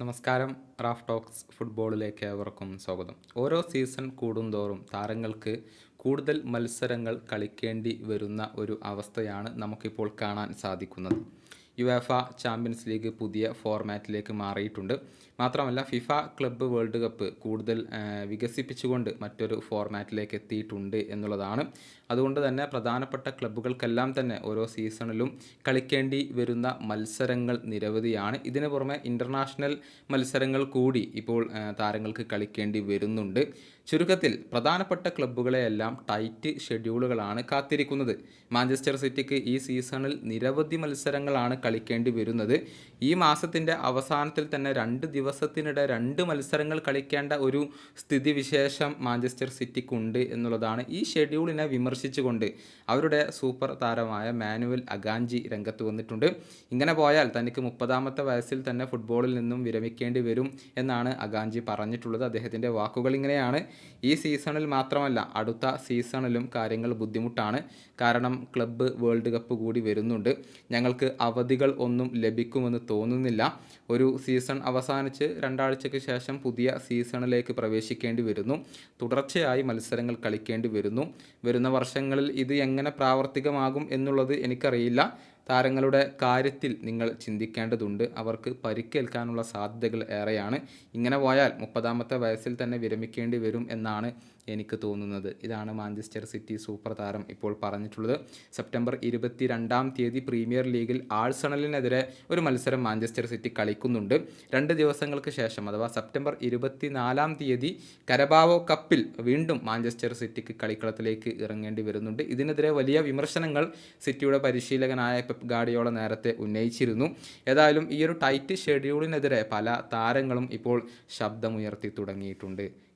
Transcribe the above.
നമസ്കാരം. Raf talks ഫുട്ബോളിലേക്ക് ഏവർക്കും സ്വാഗതം. ഓരോ സീസൺ കൂടുന്തോറും താരങ്ങൾക്ക് കൂടുതൽ മത്സരങ്ങൾ കളിക്കേണ്ടി വരുന്ന ഒരു അവസ്ഥയാണ് നമുക്കിപ്പോൾ കാണാൻ സാധിക്കുന്നത്. യുവേഫ ചാമ്പ്യൻസ് ലീഗ് പുതിയ ഫോർമാറ്റിലേക്ക് മാറിയിട്ടുണ്ട്. മാത്രമല്ല ഫിഫ ക്ലബ്ബ് വേൾഡ് കപ്പ് കൂടുതൽ വികസിപ്പിച്ചുകൊണ്ട് മറ്റൊരു ഫോർമാറ്റിലേക്ക് എത്തിയിട്ടുണ്ട് എന്നുള്ളതാണ്. അതുകൊണ്ട് തന്നെ പ്രധാനപ്പെട്ട ക്ലബ്ബുകൾക്കെല്ലാം തന്നെ ഓരോ സീസണിലും കളിക്കേണ്ടി വരുന്ന മത്സരങ്ങൾ നിരവധിയാണ്. ഇതിനു പുറമെ ഇന്റർനാഷണൽ മത്സരങ്ങൾ കൂടി ഇപ്പോൾ താരങ്ങൾക്ക് കളിക്കേണ്ടി വരുന്നുണ്ട്. ചുരുക്കത്തിൽ പ്രധാനപ്പെട്ട ക്ലബ്ബുകളെയെല്ലാം ടൈറ്റ് ഷെഡ്യൂളുകളാണ് കാത്തിരിക്കുന്നത്. മാഞ്ചസ്റ്റർ സിറ്റിക്ക് ഈ സീസണിൽ നിരവധി മത്സരങ്ങളാണ് കളിക്കേണ്ടി വരുന്നത്. ഈ മാസത്തിന്റെ അവസാനത്തിൽ തന്നെ രണ്ട് ദിവസത്തിനിടെ രണ്ട് മത്സരങ്ങൾ കളിക്കേണ്ട ഒരു സ്ഥിതിവിശേഷം മാഞ്ചസ്റ്റർ സിറ്റിക്കുണ്ട് എന്നുള്ളതാണ് ഈ ഷെഡ്യൂളിനെ വിമർശിച്ചുകൊണ്ട് അവരുടെ സൂപ്പർ താരമായ മാനുവൽ അഗാഞ്ചി രംഗത്ത് വന്നിട്ടുണ്ട്. ഇങ്ങനെ പോയാൽ തനിക്ക് മുപ്പതാമത്തെ വയസ്സിൽ തന്നെ ഫുട്ബോളിൽ നിന്നും വിരമിക്കേണ്ടി വരും എന്നാണ് അഗാഞ്ചി പറഞ്ഞിട്ടുള്ളത്. അദ്ദേഹത്തിന്റെ വാക്കുകൾ ഇങ്ങനെയാണ്. ഈ സീസണിൽ മാത്രമല്ല അടുത്ത സീസണിലും കാര്യങ്ങൾ ബുദ്ധിമുട്ടാണ്. കാരണം ക്ലബ്ബ് വേൾഡ് കപ്പ് കൂടി വരുന്നുണ്ട്. ഞങ്ങൾക്ക് അവധികൾ ഒന്നും ലഭിക്കുമെന്ന് തോന്നുന്നില്ല. ഒരു സീസൺ അവസാനിച്ച് രണ്ടാഴ്ചയ്ക്ക് ശേഷം പുതിയ സീസണിലേക്ക് പ്രവേശിക്കേണ്ടി വരുന്നു. തുടർച്ചയായി മത്സരങ്ങൾ കളിക്കേണ്ടി വരുന്നു. വരുന്ന വർഷങ്ങളിൽ ഇത് എങ്ങനെ പ്രാവർത്തികമാകും എന്നുള്ളത് എനിക്കറിയില്ല. താരങ്ങളുടെ കാര്യത്തിൽ നിങ്ങൾ ചിന്തിക്കേണ്ടതുണ്ട്. അവർക്ക് പരിക്കേൽക്കാനുള്ള സാധ്യതകൾ ഏറെയാണ്. ഇങ്ങനെ പോയാൽ മുപ്പതാമത്തെ വയസ്സിൽ തന്നെ വിരമിക്കേണ്ടി വരും എന്നാണ് എനിക്ക് തോന്നുന്നത്. ഇതാണ് മാഞ്ചസ്റ്റർ സിറ്റി സൂപ്പർ താരം ഇപ്പോൾ പറഞ്ഞിട്ടുള്ളത്. സെപ്റ്റംബർ ഇരുപത്തി രണ്ടാം തീയതി പ്രീമിയർ ലീഗിൽ ആഴ്സണലിനെതിരെ ഒരു മത്സരം മാഞ്ചസ്റ്റർ സിറ്റി കളിക്കുന്നുണ്ട്. രണ്ട് ദിവസങ്ങൾക്ക് ശേഷം അഥവാ സെപ്റ്റംബർ ഇരുപത്തിനാലാം തീയതി കരബാവോ കപ്പിൽ വീണ്ടും മാഞ്ചസ്റ്റർ സിറ്റിക്ക് കളിക്കളത്തിലേക്ക് ഇറങ്ങേണ്ടി വരുന്നുണ്ട്. ഇതിനെതിരെ വലിയ വിമർശനങ്ങൾ സിറ്റിയുടെ പരിശീലകനായ പെപ് ഗാഡിയോള നേരത്തെ ഉന്നയിച്ചിരുന്നു. ഏതായാലും ഈ ഒരു ടൈറ്റ് ഷെഡ്യൂളിനെതിരെ പല താരങ്ങളും ഇപ്പോൾ ശബ്ദമുയർത്തി തുടങ്ങിയിട്ടുണ്ട്.